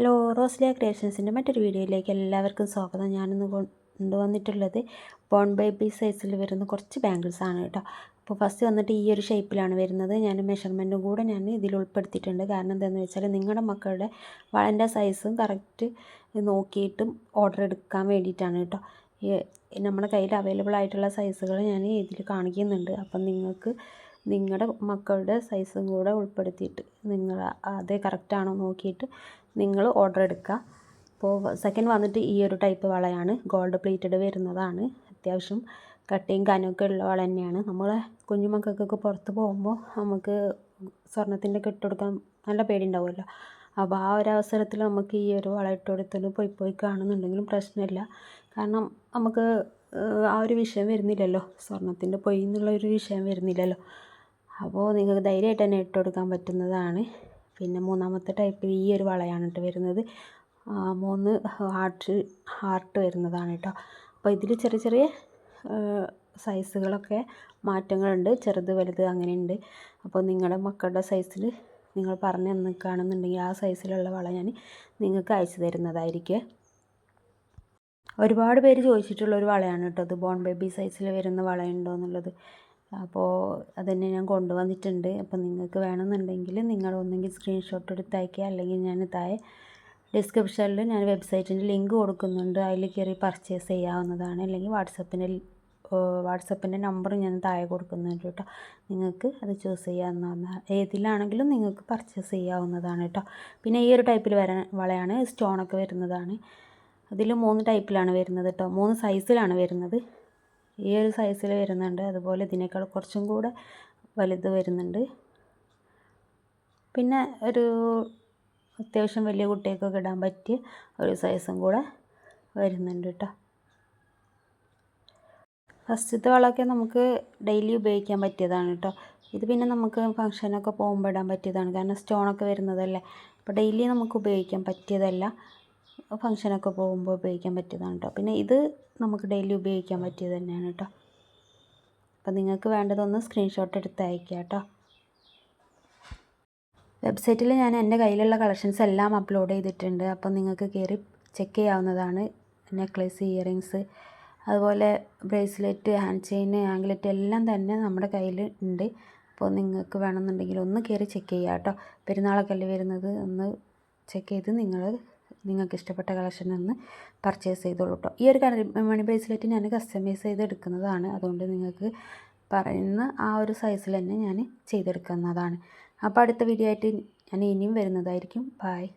Hello റോസ്ലിയ ക്രിയേഷൻസിന്റെ മറ്റൊരു വീഡിയോയിലേക്ക് എല്ലാവർക്കും സ്വാഗതം. ഞാനിന്ന് കൊണ്ടുവന്നിട്ടുള്ളത് ബോൺ ബേബി സൈസിൽ വരുന്ന കുറച്ച് ബാംഗിൾസ് ആണ് കേട്ടോ. അപ്പോൾ ഫസ്റ്റ് വന്നിട്ട് ഈ ഒരു ഷേപ്പിലാണ് വരുന്നത്. ഞാൻ മെഷർമെന്റും കൂടെ ഞാൻ ഇതിൽ ഉൾപ്പെടുത്തിയിട്ടുണ്ട്. കാരണം എന്താണെന്ന് വെച്ചാൽ നിങ്ങളുടെ മക്കളുടെ വളന്റെ സൈസും കറക്റ്റ് നോക്കിയിട്ടും ഓർഡർ എടുക്കാൻ വേണ്ടിയിട്ടാണ് കേട്ടോ. നമ്മുടെ കയ്യിൽ അവൈലബിൾ ആയിട്ടുള്ള സൈസുകൾ ഞാൻ ഇതിൽ കാണിക്കുന്നുണ്ട്. അപ്പം നിങ്ങൾക്ക് നിങ്ങളുടെ മക്കളുടെ സൈസും കൂടെ ഉൾപ്പെടുത്തിയിട്ട് നിങ്ങൾ അത് കറക്റ്റാണോ നോക്കിയിട്ട് നിങ്ങൾ ഓർഡർ എടുക്കുക അപ്പോൾ സെക്കൻഡ് വന്നിട്ട് ഈ ഒരു ടൈപ്പ് വളയാണ്. ഗോൾഡ് പ്ലേറ്റഡ് വരുന്നതാണ് അത്യാവശ്യം. കട്ടിയും കനമൊക്കെ ഉള്ള വള തന്നെയാണ്. നമ്മളെ കുഞ്ഞുമക്കൾക്കൊക്കെ പുറത്ത് പോകുമ്പോൾ നമുക്ക് സ്വർണത്തിന്റെ കെട്ടുകൊടുക്കാൻ നല്ല പേടി ഉണ്ടാവുമല്ലോ അപ്പോൾ ആ ഒരു അവസരത്തിൽ നമുക്ക് ഈ ഒരു വള ഇട്ട് കൊടുത്തത് പോയി പോയി കാണുന്നുണ്ടെങ്കിലും പ്രശ്നമില്ല. കാരണം നമുക്ക് ആ ഒരു വിഷയം വരുന്നില്ലല്ലോ. സ്വർണത്തിന്റെ പൊയ്യെന്നുള്ള ഒരു വിഷയം വരുന്നില്ലല്ലോ. അപ്പോൾ നിങ്ങൾക്ക് ധൈര്യമായിട്ട് തന്നെ ഇട്ട് കൊടുക്കാൻ പറ്റുന്നതാണ്. പിന്നെ മൂന്നാമത്തെ ടൈപ്പ് ഈ ഒരു വളയാണ് കേട്ടോ വരുന്നത്. മൂന്ന് ഹാർട്ട് ഹാർട്ട് വരുന്നതാണ് കേട്ടോ. അപ്പോൾ ഇതിൽ ചെറിയ ചെറിയ സൈസുകളൊക്കെ മാറ്റങ്ങളുണ്ട്. ചെറുത് വലുത് അങ്ങനെയുണ്ട്. അപ്പോൾ നിങ്ങളുടെ മക്കളുടെ സൈസിൽ നിങ്ങൾ പറഞ്ഞു തന്നിക്കുകയാണെന്നുണ്ടെങ്കിൽ ആ സൈസിലുള്ള വള ഞാൻ നിങ്ങൾക്ക് അയച്ചു തരുന്നതായിരിക്കും. ഒരുപാട് പേര് ചോദിച്ചിട്ടുള്ള ഒരു വളയാണ് കേട്ടോ അത് ബോൺ ബേബി സൈസിൽ വരുന്ന വളയുണ്ടോ എന്നുള്ളത്. അപ്പോൾ അതുതന്നെ ഞാൻ കൊണ്ടുവന്നിട്ടുണ്ട്. അപ്പോൾ നിങ്ങൾക്ക് വേണമെന്നുണ്ടെങ്കിൽ നിങ്ങൾ ഒന്നെങ്കിൽ സ്ക്രീൻഷോട്ട് എടുത്ത് അയക്കുക അല്ലെങ്കിൽ ഞാൻ താഴെ ഡിസ്ക്രിപ്ഷനിൽ ഞാൻ വെബ്സൈറ്റിന്റെ ലിങ്ക് കൊടുക്കുന്നുണ്ട്. അതിൽ കയറി പർച്ചേസ് ചെയ്യാവുന്നതാണ്. അല്ലെങ്കിൽ വാട്സപ്പിന്റെ വാട്സപ്പിന്റെ നമ്പർ ഞാൻ താഴെ കൊടുക്കുന്നുണ്ട് കേട്ടോ. നിങ്ങൾക്ക് അത് ചൂസ് ചെയ്യാവുന്നതാണ്. ഏതിലാണെങ്കിലും നിങ്ങൾക്ക് പർച്ചേസ് ചെയ്യാവുന്നതാണ് കേട്ടോ. പിന്നെ ഈ ഒരു ടൈപ്പിൽ വരാൻ വളയാണ് സ്റ്റോണൊക്കെ വരുന്നതാണ്. അതിൽ മൂന്ന് ടൈപ്പിലാണ് വരുന്നത് കേട്ടോ. മൂന്ന് സൈസിലാണ് വരുന്നത്. ഈ ഒരു സൈസിൽ വരുന്നുണ്ട്. അതുപോലെ ഇതിനേക്കാൾ കുറച്ചും കൂടെ വലുത് വരുന്നുണ്ട്. പിന്നെ ഒരു അത്യാവശ്യം വലിയ കുട്ടികൾക്കൊക്കെ ഇടാൻ പറ്റിയ ഒരു സൈസും കൂടെ വരുന്നുണ്ട് കേട്ടോ ഫസ്റ്റത്തെ വളമൊക്കെ നമുക്ക് ഡെയിലി ഉപയോഗിക്കാൻ പറ്റിയതാണ് കേട്ടോ ഇത് പിന്നെ നമുക്ക് ഫങ്ഷനൊക്കെ പോകുമ്പോൾ ഇടാൻ പറ്റിയതാണ്. കാരണം സ്റ്റോണൊക്കെ വരുന്നതല്ലേ. അപ്പോൾ ഡെയിലി നമുക്ക് ഉപയോഗിക്കാൻ പറ്റിയതല്ല. ഫങ്ഷനൊക്കെ പോകുമ്പോൾ ഉപയോഗിക്കാൻ പറ്റിയതാണ് കേട്ടോ പിന്നെ ഇത് നമുക്ക് ഡെയിലി ഉപയോഗിക്കാൻ പറ്റിയത് തന്നെയാണ് കേട്ടോ അപ്പം നിങ്ങൾക്ക് വേണ്ടതൊന്ന് സ്ക്രീൻഷോട്ട് എടുത്ത് അയക്കുക കേട്ടോ വെബ്സൈറ്റിൽ ഞാൻ എന്റെ കയ്യിലുള്ള കളക്ഷൻസ് എല്ലാം അപ്ലോഡ് ചെയ്തിട്ടുണ്ട്. അപ്പം നിങ്ങൾക്ക് കയറി ചെക്ക് ചെയ്യാവുന്നതാണ്. നെക്ലേസ് ഇയറിങ്സ് അതുപോലെ ബ്രേസ്ലെറ്റ് ഹാൻഡ് ചെയിൻ ആംഗ്ലെറ്റ് എല്ലാം തന്നെ നമ്മുടെ കയ്യിൽ ഉണ്ട്. അപ്പോൾ നിങ്ങൾക്ക് വേണമെന്നുണ്ടെങ്കിൽ ഒന്ന് കയറി ചെക്ക് ചെയ്യുക കേട്ടോ പെരുന്നാളൊക്കെ അല്ലേ വരുന്നത്? ഒന്ന് ചെക്ക് ചെയ്ത് നിങ്ങൾ നിങ്ങൾക്ക് ഇഷ്ടപ്പെട്ട കളക്ഷനിൽ നിന്ന് പർച്ചേസ് ചെയ്തോളൂ കേട്ടോ ഈ ഒരു മണി ബ്രേസ്ലെറ്റ് ഞാൻ കസ്റ്റമൈസ് ചെയ്ത് എടുക്കുന്നതാണ് അതുകൊണ്ട് നിങ്ങൾക്ക് പറയുന്ന ആ ഒരു സൈസിൽ തന്നെ ഞാൻ ചെയ്തെടുക്കുന്നതാണ്. അപ്പോൾ അടുത്ത വീഡിയോ ആയിട്ട് ഞാൻ ഇനിയും വരുന്നതായിരിക്കും. ബായ്